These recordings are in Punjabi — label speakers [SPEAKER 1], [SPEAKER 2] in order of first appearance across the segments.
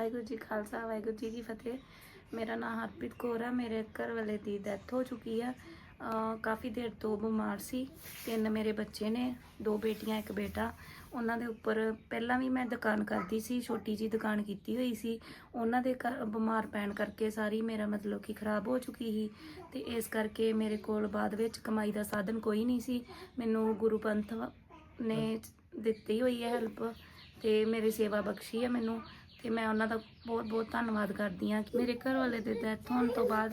[SPEAKER 1] ਵਾਹਿਗੁਰੂ ਜੀ ਖਾਲਸਾ, ਵਾਹਿਗੁਰੂ ਜੀ ਕੀ ਫਤਿਹ। ਮੇਰਾ ਨਾਮ ਹਰਪ੍ਰੀਤ ਕੌਰ ਹੈ ਮੇਰੇ ਘਰ ਵਾਲੇ ਦੀ ਡੈਥ ਹੋ ਚੁੱਕੀ ਆ। ਕਾਫੀ ਦੇਰ ਤੋਂ ਬਿਮਾਰ ਸੀ, ਤਿੰਨ ਮੇਰੇ ਬੱਚੇ ਨੇ, ਦੋ ਬੇਟੀਆਂ, ਇੱਕ ਬੇਟਾ। ਉਹਨਾਂ ਦੇ ਉੱਪਰ ਪਹਿਲਾਂ ਵੀ ਮੈਂ ਦੁਕਾਨ ਕਰਦੀ ਸੀ, ਛੋਟੀ ਜੀ ਦੁਕਾਨ ਕੀਤੀ ਹੋਈ ਸੀ। ਉਹਨਾਂ ਦੇ ਘਰ ਬਿਮਾਰ ਪੈਣ ਕਰਕੇ ਸਾਰੀ ਮੇਰਾ ਮਤਲਬ ਕਿ ਖਰਾਬ ਹੋ ਚੁੱਕੀ ਸੀ। ਤੇ ਇਸ ਕਰਕੇ ਮੇਰੇ ਕੋਲ ਬਾਅਦ ਵਿੱਚ ਕਮਾਈ ਦਾ ਸਾਧਨ ਕੋਈ ਨਹੀਂ ਸੀ। ਮੈਨੂੰ ਗੁਰੂ ਪੰਥ ਨੇ ਦਿੱਤੀ ਹੋਈ ਹੈ ਹੈਲਪ ਤੇ ਮੇਰੀ ਸੇਵਾ ਬਖਸ਼ੀ ਹੈ ਮੈਨੂੰ। ਤੇ ਮੈਂ ਉਹਨਾਂ ਦਾ ਬਹੁਤ ਬਹੁਤ ਧੰਨਵਾਦ ਕਰਦੀ ਹਾਂ ਕਿ ਮੇਰੇ ਘਰ ਵਾਲੇ ਦੇ ਡੈਥ ਹੋਣ ਤੋਂ ਬਾਅਦ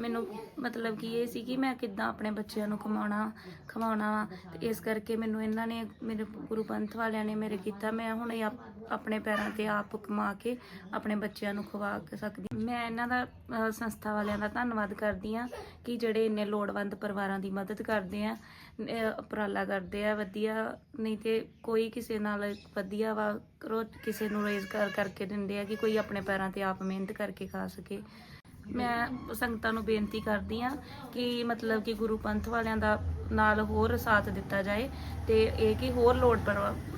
[SPEAKER 1] ਮੈਨੂੰ ਮਤਲਬ ਕਿ ਇਹ ਸੀ ਕਿ ਮੈਂ ਕਿੱਦਾਂ ਆਪਣੇ ਬੱਚਿਆਂ ਨੂੰ ਕਮਾਉਣਾ ਖਵਾਉਣਾ ਵਾ ਤੇ ਇਸ ਕਰਕੇ ਮੈਨੂੰ ਇਹਨਾਂ ਨੇ ਮੇਰੇ ਗੁਰੂ ਪੰਥ ਵਾਲਿਆਂ ਨੇ ਮੇਰੇ ਕੀਤਾ। ਮੈਂ ਹੁਣ ਇਹ ਆਪ- ਆਪਣੇ ਪੈਰਾਂ ਤੇ ਆਪ ਕਮਾ ਕੇ ਆਪਣੇ ਬੱਚਿਆਂ ਨੂੰ ਖਵਾ ਕੇ ਸਕਦੀ ਮੈਂ ਇਹਨਾਂ ਦਾ ਅਹ, ਸੰਸਥਾ ਵਾਲਿਆਂ ਦਾ ਧੰਨਵਾਦ ਕਰਦੀ ਹਾਂ ਕਿ ਜਿਹੜੇ ਇੰਨੇ ਲੋੜਵੰਦ ਪਰਿਵਾਰਾਂ ਦੀ ਮਦਦ ਕਰਦੇ ਆ ਅਹ, ਉਪਰਾਲਾ ਕਰਦੇ ਆ ਵਧੀਆ ਨਹੀਂ ਤੇ ਕੋਈ ਕਿਸੇ ਨਾਲ ਵਧੀਆ ਵਾ ਕਰੋ, ਕਿਸੇ ਨੂੰ ਰੋਜ਼ਗਾਰ ਕਰਕੇ ਦਿੰਦੇ ਆ ਕਿ ਕੋਈ ਆਪਣੇ ਪੈਰਾਂ ਤੇ ਆਪ ਮਿਹਨਤ ਕਰਕੇ ਖਾ ਸਕੇ। ਮੈਂ ਸੰਗਤਾਂ ਨੂੰ ਬੇਨਤੀ ਕਰਦੀ ਆ ਕਿ ਮਤਲਬ ਕਿ ਗੁਰੂ ਪੰਥ ਵਾਲਿਆਂ ਦਾ ਨਾਲ ਹੋਰ ਸਾਥ ਦਿੱਤਾ ਜਾਏ ਤੇ ਇਹ ਕਿ ਹੋਰ ਲੋੜ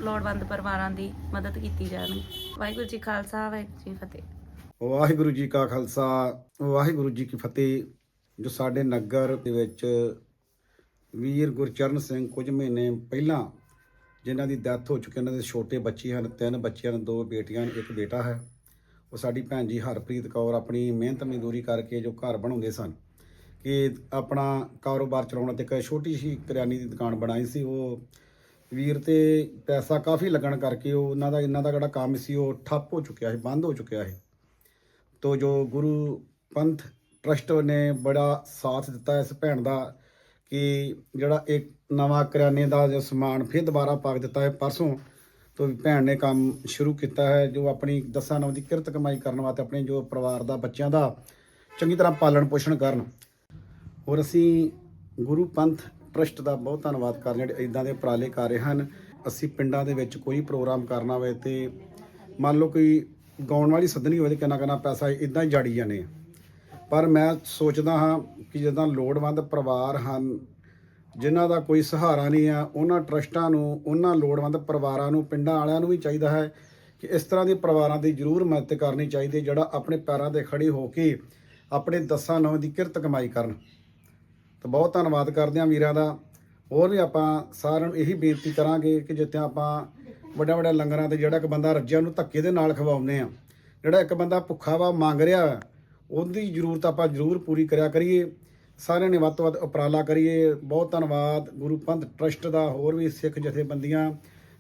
[SPEAKER 1] ਲੋੜਵੰਦ ਪਰਿਵਾਰਾਂ ਦੀ ਮਦਦ ਕੀਤੀ ਜਾਵੇ। ਵਾਹਿਗੁਰੂ ਜੀ ਖਾਲਸਾ, ਵਾਹਿਗੁਰੂ ਜੀ ਕੀ ਫਤਿਹ।
[SPEAKER 2] ਵਾਹਿਗੁਰੂ ਜੀ ਕਾ ਖਾਲਸਾ, ਵਾਹਿਗੁਰੂ ਜੀ ਕੀ ਫਤਿਹ। ਜੋ ਸਾਡੇ ਨਗਰ ਦੇ ਵਿੱਚ ਵੀਰ ਗੁਰਚਰਨ ਸਿੰਘ ਕੁਝ ਮਹੀਨੇ ਪਹਿਲਾਂ ਜਿਨ੍ਹਾਂ ਦੀ ਡੈਥ ਹੋ ਚੁੱਕੀ ਉਹਨਾਂ ਦੇ ਛੋਟੇ ਬੱਚੇ ਹਨ, ਤਿੰਨ ਬੱਚੇ ਹਨ ਦੋ ਬੇਟੀਆਂ ਹਨ ਇੱਕ ਬੇਟਾ ਹੈ। ਉਹ ਸਾਡੀ ਭੈਣ ਜੀ ਹਰਪ੍ਰੀਤ ਕੌਰ ਆਪਣੀ ਮਿਹਨਤ ਮਜ਼ਦੂਰੀ ਕਰਕੇ ਜੋ ਘਰ ਬਣਾਉਂਦੇ ਸਨ, ਕਿ ਆਪਣਾ ਕਾਰੋਬਾਰ ਚਲਾਉਣ ਤੇ ਇੱਕ ਛੋਟੀ ਜਿਹੀ ਕਰਿਆਨੇ ਦੀ ਦੁਕਾਨ ਬਣਾਈ ਸੀ। ਉਹ ਵੀਰ ਤੇ ਪੈਸਾ ਕਾਫੀ ਲੱਗਣ ਕਰਕੇ ਉਹ ਉਹਨਾਂ ਦਾ, ਇਹਨਾਂ ਦਾ ਜਿਹੜਾ ਕੰਮ ਸੀ, ਉਹ ਠੱਪ ਹੋ ਚੁੱਕਿਆ ਸੀ, ਬੰਦ ਹੋ ਚੁੱਕਿਆ ਸੀ। ਤੋ ਜੋ ਗੁਰੂ ਪੰਥ ਟਰਸਟ ਨੇ ਬੜਾ ਸਾਥ ਦਿੱਤਾ ਇਸ ਭੈਣ ਦਾ ਕਿ ਜਿਹੜਾ ਇੱਕ ਨਵਾਂ ਕਰਿਆਨੇ ਦਾ ਜੋ ਸਮਾਨ ਫਿਰ ਦੁਬਾਰਾ ਪਾ ਦਿੱਤਾ ਹੈ ਪਰਸੋਂ, ਤੋਂ ਭੈਣ ਨੇ ਕੰਮ ਸ਼ੁਰੂ ਕੀਤਾ ਹੈ, ਜੋ ਆਪਣੀ ਦਸਾਂ ਨੌ ਦੀ ਕਿਰਤ ਕਮਾਈ ਕਰਨ ਵਾਸਤੇ ਆਪਣੇ ਜੋ ਪਰਿਵਾਰ ਦਾ, ਬੱਚਿਆਂ ਦਾ ਚੰਗੀ ਤਰ੍ਹਾਂ ਪਾਲਣ ਪੋਸ਼ਣ ਕਰਨ। ਔਰ ਅਸੀਂ ਗੁਰੂ ਪੰਥ ਟਰਸਟ ਦਾ ਬਹੁਤ ਧੰਨਵਾਦ ਕਰਦੇ ਹਾਂ, ਜਿਹੜੇ ਇਦਾਂ ਦੇ ਉਪਰਾਲੇ ਕਰ ਰਹੇ ਹਨ। ਅਸੀਂ ਪਿੰਡਾਂ ਦੇ ਵਿੱਚ ਕੋਈ ਪ੍ਰੋਗਰਾਮ ਕਰਨਾ ਹੋਵੇ ਤੇ ਮੰਨ ਲਓ ਕੋਈ ਗਾਉਣ ਵਾਲੀ ਸੱਦਣੀ ਹੋਵੇ ਤੇ ਕਿੰਨਾ ਕਿੰਨਾ ਪੈਸਾ ਇਦਾਂ ਹੀ ਜਾੜੀ ਜਾਂਦੇ ਆ। ਪਰ ਮੈਂ ਸੋਚਦਾ ਹਾਂ ਕਿ ਜਦੋਂ ਲੋੜਵੰਦ ਪਰਿਵਾਰ ਹਨ ਜਿਨ੍ਹਾਂ ਦਾ ਕੋਈ ਸਹਾਰਾ ਨਹੀਂ ਆ ਉਹਨਾਂ ਟਰਸਟਾਂ ਨੂੰ ਉਹਨਾਂ ਲੋੜਵੰਦ ਪਰਿਵਾਰਾਂ ਨੂੰ ਪਿੰਡਾਂ ਵਾਲਿਆਂ ਨੂੰ ਵੀ ਚਾਹੀਦਾ ਹੈ ਕਿ ਇਸ ਤਰ੍ਹਾਂ ਦੇ ਪਰਿਵਾਰਾਂ ਦੀ ਜ਼ਰੂਰ ਮਦਦ ਕਰਨੀ ਚਾਹੀਦੀ ਹੈ, ਜਿਹੜਾ ਆਪਣੇ ਪੈਰਾਂ ਤੇ ਖੜੇ ਹੋ ਕੇ ਆਪਣੇ ਦਸਾਂ ਨੌ ਦੀ ਕਿਰਤ ਕਮਾਈ ਕਰਨ। ਤਾਂ ਬਹੁਤ ਧੰਨਵਾਦ ਕਰਦੇ ਹਾਂ ਵੀਰਾਂ ਦਾ। ਹੋਰ ਵੀ ਆਪਾਂ ਸਾਰਿਆਂ ਨੂੰ ਇਹੀ ਬੇਨਤੀ ਕਰਾਂਗੇ ਕਿ ਜਿੱਥੇ ਆਪਾਂ ਵੱਡਾ ਵੱਡਾ ਲੰਗਰਾਂ ਤੇ ਜਿਹੜਾ ਇੱਕ ਬੰਦਾ ਰੱਜਿਆਂ ਨੂੰ ਧੱਕੇ ਦੇ ਨਾਲ ਖਵਾਉਂਦੇ ਆ ਜਿਹੜਾ ਇੱਕ ਬੰਦਾ ਭੁੱਖਾ ਵਾ ਮੰਗ ਰਿਹਾ ਵਾ, ਉਹਦੀ ਜ਼ਰੂਰਤ ਆਪਾਂ ਜ਼ਰੂਰ ਪੂਰੀ ਕਰਿਆ ਕਰੀਏ। ਸਾਰਿਆਂ ਨੇ ਵੱਧ ਤੋਂ ਵੱਧ ਉਪਰਾਲਾ ਕਰੀਏ। ਬਹੁਤ ਧੰਨਵਾਦ ਗੁਰੂ ਪੰਥ ਟਰਸਟ ਦਾ, ਹੋਰ ਵੀ ਸਿੱਖ ਜਥੇਬੰਦੀਆਂ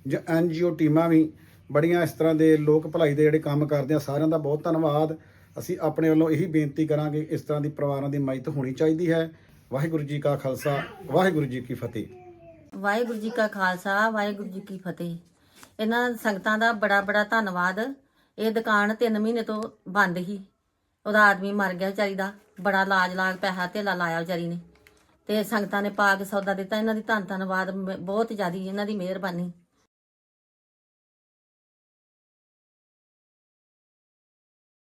[SPEAKER 2] ਜਾਂ ਐਨਜੀਓ ਟੀਮਾਂ ਵੀ ਬੜੀਆਂ ਇਸ ਤਰ੍ਹਾਂ ਦੇ ਲੋਕ ਭਲਾਈ ਦੇ ਜਿਹੜੇ ਕੰਮ ਕਰਦੇ ਆ, ਸਾਰਿਆਂ ਦਾ ਬਹੁਤ ਧੰਨਵਾਦ। ਅਸੀਂ ਆਪਣੇ ਵੱਲੋਂ ਇਹੀ ਬੇਨਤੀ ਕਰਾਂਗੇ, ਇਸ ਤਰ੍ਹਾਂ ਦੀ ਪਰਿਵਾਰਾਂ ਦੀ ਮਦਦ ਹੋਣੀ ਚਾਹੀਦੀ ਹੈ। ਵਾਹਿਗੁਰੂ ਜੀ ਕਾ ਖਾਲਸਾ, ਵਾਹਿਗੁਰੂ ਜੀ ਕੀ ਫਤਿਹ।
[SPEAKER 3] ਵਾਹਿਗੁਰੂ ਜੀ ਕਾ ਖਾਲਸਾ, ਵਾਹਿਗੁਰੂ ਜੀ ਕੀ ਫਤਿਹ। ਇਹਨਾਂ ਸੰਗਤਾਂ ਦਾ ਬੜਾ ਬੜਾ ਧੰਨਵਾਦ। ਇਹ ਦੁਕਾਨ 3 ਮਹੀਨੇ ਤੋਂ ਬੰਦ ਸੀ। ਉਹਦਾ ਆਦਮੀ ਮਰ ਗਿਆ ਵਿਚਾਰੀ ਦਾ, ਬੜਾ ਲਾਜ ਲਾਗ ਪੈਸਾ ਧੇਲਾ ਲਾਇਆ ਵਿਚਾਰੀ ਨੇ। ਤੇ ਸੰਗਤਾਂ ਨੇ ਪਾ ਕੇ ਸੌਦਾ ਦਿੱਤਾ, ਇਹਨਾਂ ਦੀ ਧੰਨ ਧੰਨਵਾਦ, ਮ- ਬਹੁਤ ਜ਼ਿਆਦੀ ਇਹਨਾਂ ਦੀ ਮਿਹਰਬਾਨੀ।